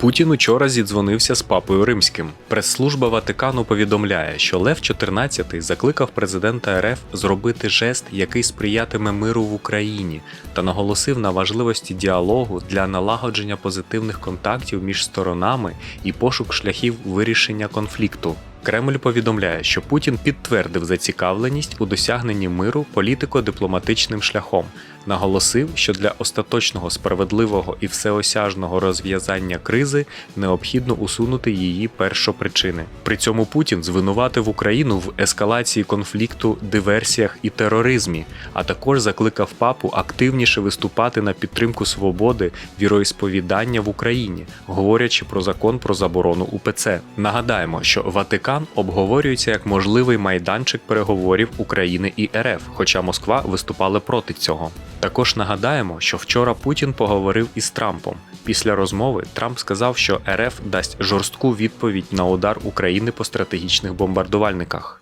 Путін учора зідзвонився з папою римським. Прес-служба Ватикану повідомляє, що Лев XIV закликав президента РФ зробити жест, який сприятиме миру в Україні, та наголосив на важливості діалогу для налагодження позитивних контактів між сторонами і пошук шляхів вирішення конфлікту. Кремль повідомляє, що Путін підтвердив зацікавленість у досягненні миру політико-дипломатичним шляхом, наголосив, що для остаточного справедливого і всеосяжного розв'язання кризи необхідно усунути її першопричини. При цьому Путін звинуватив Україну в ескалації конфлікту, диверсіях і тероризмі, а також закликав папу активніше виступати на підтримку свободи віроісповідання в Україні, говорячи про закон про заборону УПЦ. Нагадаємо, що Ватикан обговорюється як можливий майданчик переговорів України і РФ, хоча Москва виступала проти цього. Також нагадаємо, що вчора Путін поговорив із Трампом. Після розмови Трамп сказав, що РФ дасть жорстку відповідь на удар України по стратегічних бомбардувальниках.